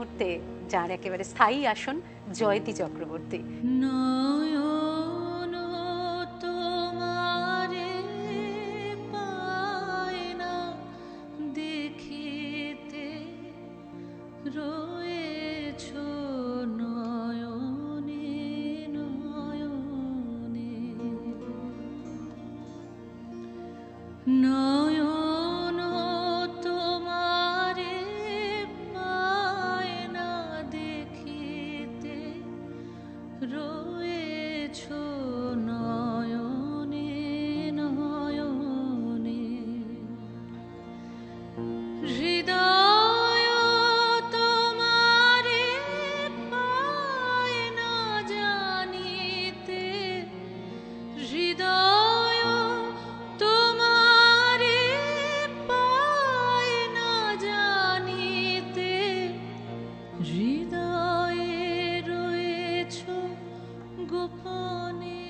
মুহূর্তে যার একেবারে স্থায়ী আসন Jayati Chakraborty. Rho on me.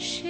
she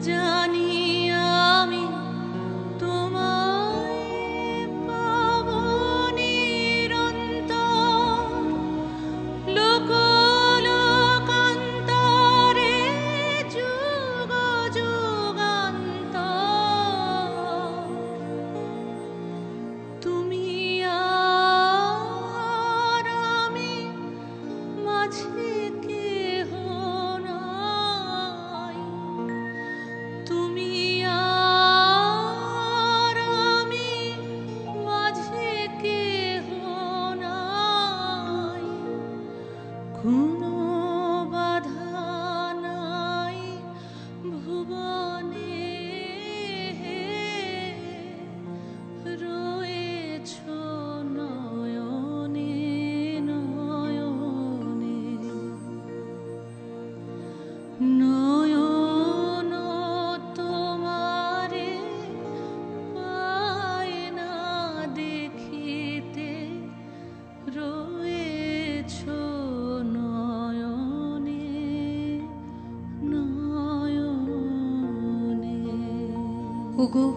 জানি rumo 不辜